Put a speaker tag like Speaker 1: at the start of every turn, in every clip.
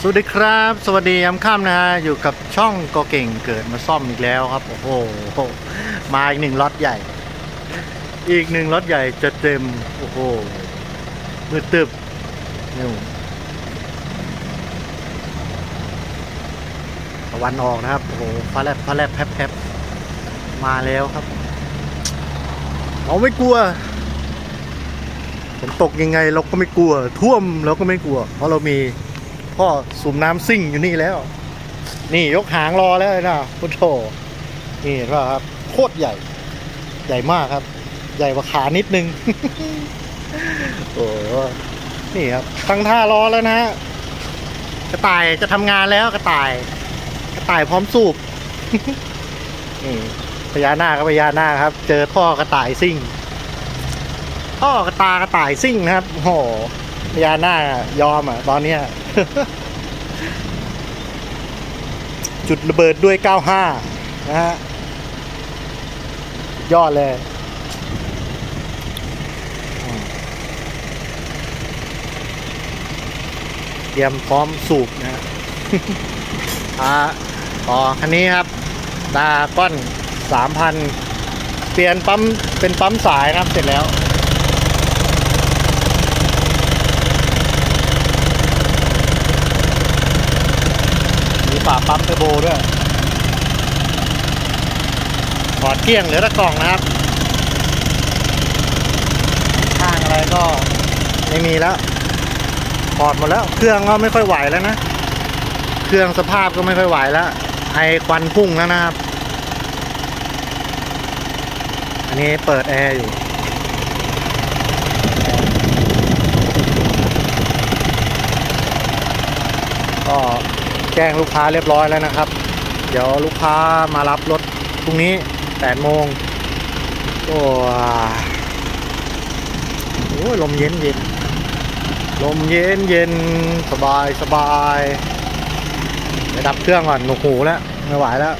Speaker 1: สวัสดีครับ สวัสดียามค่ำนะฮะอยู่กับช่องกอเก่งเกิดมาซ่อมอีกแล้วครับ โอ้โหมาอีกหนึ่งล็อตใหญ่ อีกหนึ่งล็อตใหญ่จะเต็มโอ้โหมือตึบนี่ตะวันออกนะครับ โอ้โหฟ้าแลบฟ้าแลบแพบแพบมาแล้วครับเราไม่กลัวฝนตกยังไงเราก็ไม่กลัว ท่วมเราก็ไม่กลัว เพราะเรามี พ่อสูบน้ำซิ่งอยู่นี่แล้ว นี่ยกหางรอแล้วนะพุทโธนี่เห็นป่ะครับ โคตรใหญ่ ใหญ่มากครับ ใหญ่กว่าขานิดนึง โอ้โหนี่ครับตั้งท่ารอแล้วนะฮะกระต่ายจะทำงานแล้วกระต่าย กระต่ายพร้อมสูบนี่พญานาคก็พญานาคครับ เจอท่อกระต่ายซิ่งท่อกระตากระต่ายซิ่งนะครับโอ้โหพญานาคยอมอะ ตอนเนี้ย จุดระเบิดด้วย 95 นะฮะ ยอดเลย เตรียมพร้อมสูบนะฮะอ่าต่อคันนี้ครับ ดาก้อน 3,000 เปลี่ยนปั๊ม เป็นปั๊มสายนะครับ เสร็จแล้ว มี ฝาปั๊มเทอร์โบด้วยถอดเกลี้ยงเหลือแต่กล่องนะครับ ข้างอะไรก็ไม่มีแล้วถอดหมดแล้ว เครื่องก็ไม่ค่อยไหวแล้วนะ เครื่องสภาพก็ไม่ค่อยไหวแล้ว ไอควันพุ่งแล้วนะครับ อันนี้เปิดแอร์อยู่ก็ แจ้งลูกค้าเรียบร้อยแล้วนะครับ เดี๋ยวลูกค้ามารับรถพรุ่งนี้8โมงโอ้โหลมเย็นเย็นลมเย็นเย็นสบายสบายไปดับเครื่องก่อนหนวกหูแล้วไม่ไหวแล้ว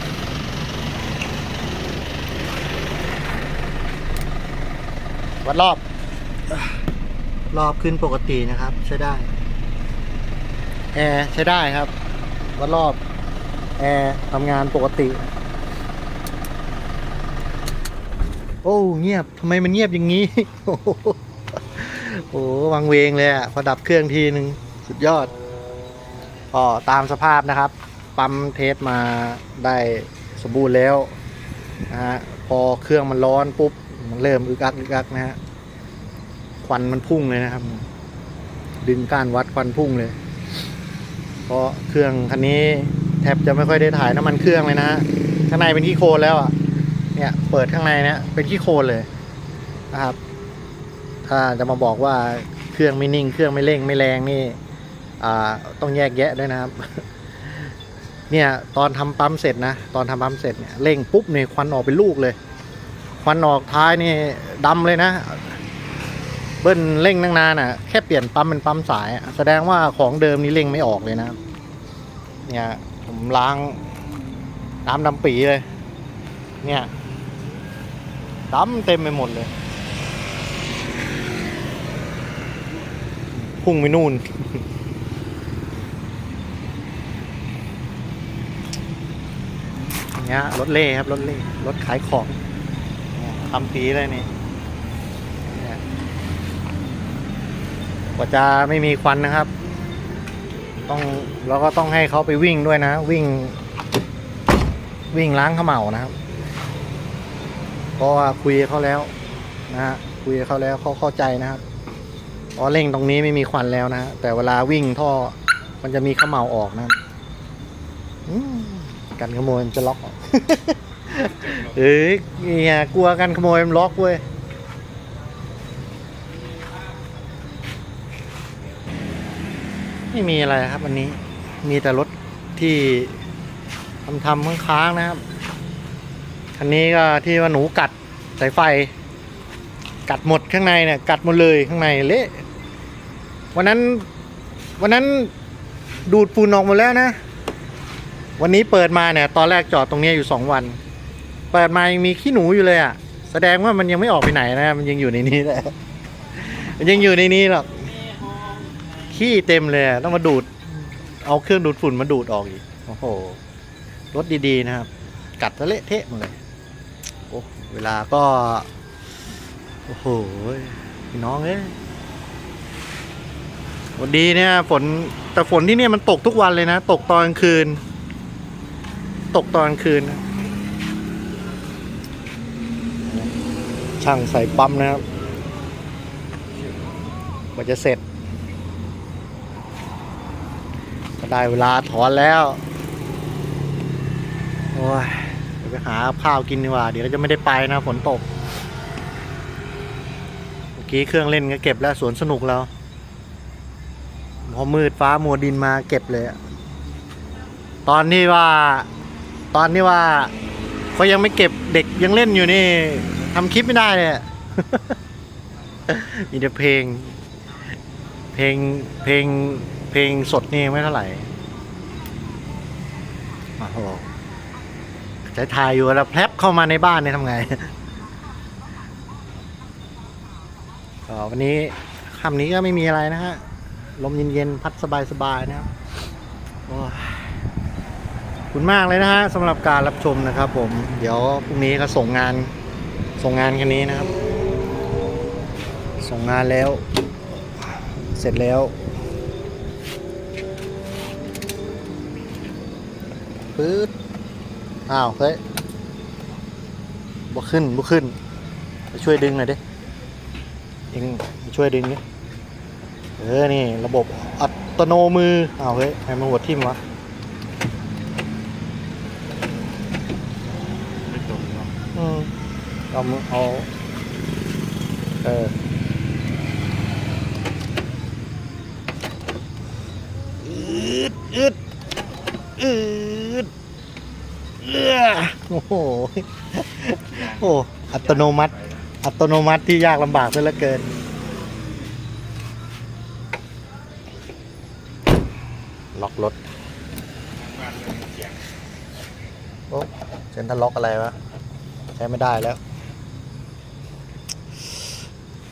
Speaker 1: วัดรอบ รอบขึ้นปกตินะครับ ใช้ได้ แอร์ใช้ได้ครับ วัดรอบ แอร์ทำงานปกติ โอ้เงียบทำไมมันเงียบอย่างนี้ โอ้โหโอ้โหวังเวงเลยอะพอดับเครื่องทีนึงสุดยอดก็ตามสภาพนะครับ ปั๊มเทสมาได้สมบูรณ์แล้วนะฮะพอเครื่องมันร้อนปุ๊บมันเริ่มอึกอักอึกอักนะฮะควันมันพุ่งเลยนะครับ ดึงก้านวัดควันพุ่งเลย เพราะเครื่องคันนี้แทบจะไม่ค่อยได้ถ่ายน้ำมันเครื่องเลยนะฮะข้างในเป็นขี้โคลนแล้วอะเนี่ยเปิดข้างในเนี่ยเป็นขี้โคลนเลยนะครับ ถ้าจะมาบอกว่าเครื่องไม่นิ่ง เครื่องไม่เร่งไม่แรงนี่อ่าต้องแยกแยะด้วยนะครับ เนี่ยตอนทำปั๊มเสร็จนะ ตอนทำปั๊มเสร็จเนี่ยเร่งปุ๊บเนี่ยควันออกเป็นลูกเลย ควันออกท้ายนี่ดำเลยนะ เบิ้ลเร่งตั้งนานอะแค่เปลี่ยนปั๊มเป็นปั๊มสายอะแสดงว่าของเดิมนี่เร่งไม่ออกเลยนะ เนี่ยผมล้างน้ำดำปีเลย เนี่ยดำเต็มไปหมดเลย พุ่งไปนู่น เนี่ยรถเล่ครับรถเล่รถขายของทำปีเลยนี่เนี่ย กว่าจะไม่มีควันนะครับ ต้องแล้วก็ต้องให้เขาไปวิ่งด้วยนะ วิ่ง วิ่งล้างเขม่านะครับเพราะว่าคุยเขาแล้วนะฮะคุยเขาแล้วเขาเข้าใจนะครับเพราะเร่งตรงนี้ไม่มีควันแล้วนะ แต่เวลาวิ่งท่อมันจะมีขม่าออกนะอืกันขโมยมันจะล็อกออกเอ้ยเนี่ยกลัวกันขโมยมันล็อกเว้ย ไม่มีอะไรครับวันนี้มีแต่รถที่ทำทำค้างๆนะครับคันนี้ก็ที่ว่าหนูกัดสายไฟ กัดหมดข้างในเนี่ยกัดหมดเลยข้างในเละวันนั้นวันนั้นดูดฝุ่นออกหมดแล้วนะ วันนี้เปิดมาเนี่ย ตอนแรกจอดตรงนี้อยู่สองวัน เปิดมายังมีขี้หนูอยู่เลยอะ แสดงว่ามันยังไม่ออกไปไหนนะ มันยังอยู่ในนี้แหละมันยังอยู่ในนี้หรอก ขี้เต็มเลยต้องมาดูด เอาเครื่องดูดฝุ่นมาดูดออกอีก โอ้โห รถดีๆนะครับ กัดซะเละเทะหมดเลย โอ้เวลาก็ โอ้โหพี่น้องเอ้ยวันดีเนี่ยฝนแต่ฝนที่เนี่ยมันตกทุกวันเลยนะ ตกตอนกลางคืน ตกตอนกลางคืน ช่างใส่ปั๊มนะครับกว่าจะเสร็จ ก็ ได้เวลาถอนแล้ว โอ้ยเดี๋ยวไปหาข้าวกินดีกว่า เดี๋ยวเราจะไม่ได้ไปนะฝนตก เมื่อกี้เครื่องเล่นก็เก็บแล้วสวนสนุกแล้ว พอมืดฟ้ามัวดินมาเก็บเลย ตอนที่ว่า ตอนที่ว่าเขายังไม่เก็บเด็กยังเล่นอยู่นี่ทำคลิปไม่ได้เลยมีแต่เพลง เพลงเพลง เพลงสดนี่ไม่เท่าไหร่ โอ้โหจะถ่ายอยู่แล้วแพลบเข้ามาในบ้านเนี่ยทำไงก็วันนี้ค่ำนี้ก็ไม่มีอะไรนะฮะ ลมเย็นๆ พัดสบายๆ นะครับโอ้ยขอบคุณมากเลยนะฮะสำหรับการรับชมนะครับผม เดี๋ยวพรุ่งนี้ก็ส่งงาน ส่งงานคันนี้นะครับ ส่งงานแล้ว เสร็จแล้ว ปื๊ดอ้าวเฮ้ยบ่ขึ้นบ่ขึ้นไปช่วยดึงหน่อยดิเองมาช่วยดึงนี่เออนี่ระบบอัตโนมืออ้าวเฮ้ยให้มันหัวทิ่มวะ
Speaker 2: ไม่ตรงเนาะ
Speaker 1: อืมเอามือเอาเอออืดอืดอืดเออ โอ้โห โอ้ อัตโนมัติ อัตโนมัติที่ยากลำบากซะเหลือเกิน ล็อกรถ โอ้เซนทรัลล็อกอะไรวะ ใช้ไม่ได้แล้ว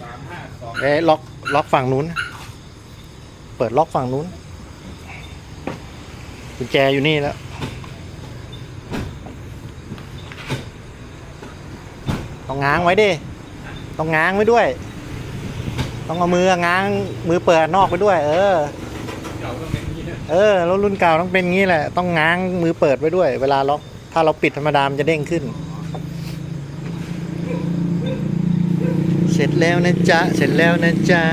Speaker 2: สามห้าสอง
Speaker 1: เอ๊ะล็อก ล็อกฝั่งนู้น เปิดล็อกฝั่งนู้นกุญแจอยู่นี่แล้ว ต้องง้างไว้ดิ ต้องง้างไว้ด้วย ต้องเอามือง้างมือเปิดนอกไปด้วย เออ
Speaker 2: เอย่างนี้นะ
Speaker 1: เออรถรุ่นเก่าต้องเป็นงี้แหละ ต้องง้างมือเปิดไว้ด้วย เวลาล็อก ถ้าเราปิดธรรมดา มันจะเด้งขึ้น เสร็จแล้วนะจ๊ะ เสร็จแล้วนะจ๊ะ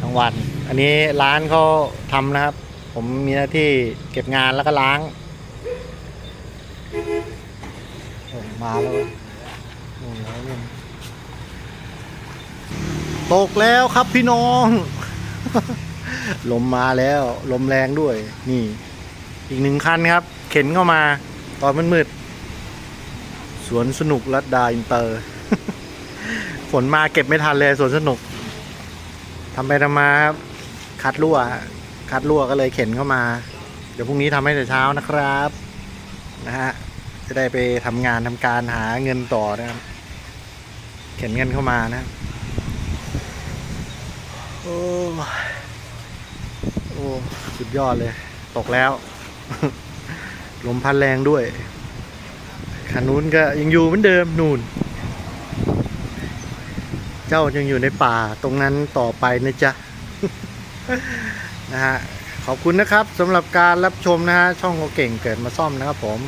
Speaker 1: ทั้งวัน อันนี้ร้านเขาทำนะครับ ผมมีหน้าที่เก็บงานแล้วก็ล้างโอ้ มาแล้วเว้ยโอ้แล้วนี่ยตกแล้วครับพี่น้อง ลมมาแล้ว ลมแรงด้วย นี่ อีกหนึ่งคันครับ เข็นเข้ามาตอนมืดๆสวนสนุกรัดดาอินเตอร์ ฝนมาเก็บไม่ทันเลยสวนสนุกทำไปทำมาครับคัดรั่ว คัดรั่วก็เลยเข็นเข้ามา เดี๋ยวพรุ่งนี้ทำให้แต่เช้านะครับ นะฮะ จะได้ไปทำงานทำการหาเงินต่อนะครับเข็นเงินเข้ามานะโอ้โอ้สุดยอดเลย ตกแล้ว ลมพัดแรงด้วยคันนู้นก็ยังอยู่เหมือนเดิมนู่น เจ้ายังอยู่ในป่าตรงนั้นต่อไปนะจ๊ะนะฮะขอบคุณนะครับสำหรับการรับชมนะฮะช่องโอเก่งเกิดมาซ่อมนะครับผม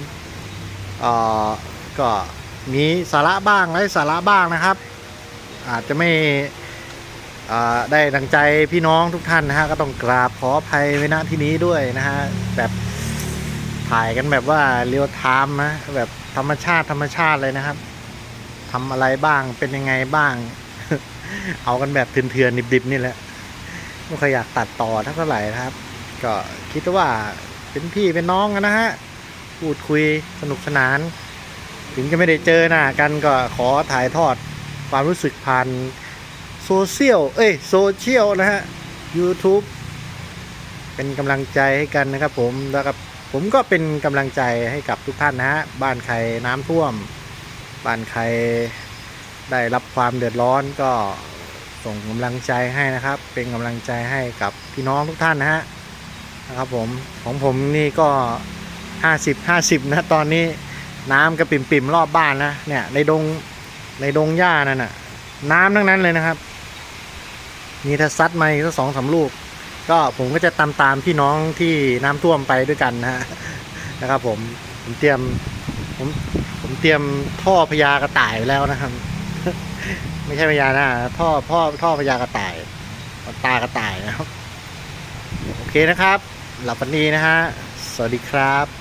Speaker 1: ก็มีสาระบ้างไร้สาระบ้างนะครับ อาจจะไม่ได้ดังใจพี่น้องทุกท่านนะฮะก็ต้องกราบขออภัยไว้ณที่นี้ด้วยนะฮะแบบถ่ายกันแบบว่าเรียลไทม์นะแบบธรรมชาติธรรมชาติเลยนะครับทำอะไรบ้างเป็นยังไงบ้าง เอากันแบบเถื่อนๆดิบๆนี่แหละไม่ค่อยอยากตัดต่อเท่าไหร่นะครับ ก็คิดว่าเป็นพี่เป็นน้องกันนะฮะ พูดคุยสนุกสนาน ถึงจะไม่ได้เจอหน้ากันก็ขอถ่ายทอดความรู้สึกผ่านโซเชียล เอ้ยโซเชียลนะฮะ YouTube เป็นกำลังใจให้กันนะครับผมแล้วก็ผมก็เป็นกำลังใจให้กับทุกท่านนะฮะ บ้านใครน้ำท่วม บ้านใครได้รับความเดือดร้อนก็ส่งกำลังใจให้นะครับ เป็นกำลังใจให้กับพี่น้องทุกท่านนะฮะนะครับผมของผมนี่ก็ 50 50 นะตอนนี้น้ำกระปิ่มปิ่มๆรอบบ้านนะเนี่ยในดงในดงหญ้านั่นน่ะ น้ำทั้งนั้นเลยนะครับ มีถ้าซัดมาอีกสักสองสามลูก ก็ผมก็จะตามตามพี่น้องที่น้ำท่วมไปด้วยกันนะฮะนะครับผมผมเตรียมผมผมเตรียมท่อพญากระต่ายไว้แล้วนะครับ ไม่ใช่พญานะท่อพ่อท่อพญากระต่ายตากระต่ายนะครับ โอเคนะครับ หลับฝันดีนะฮะ สวัสดีครับ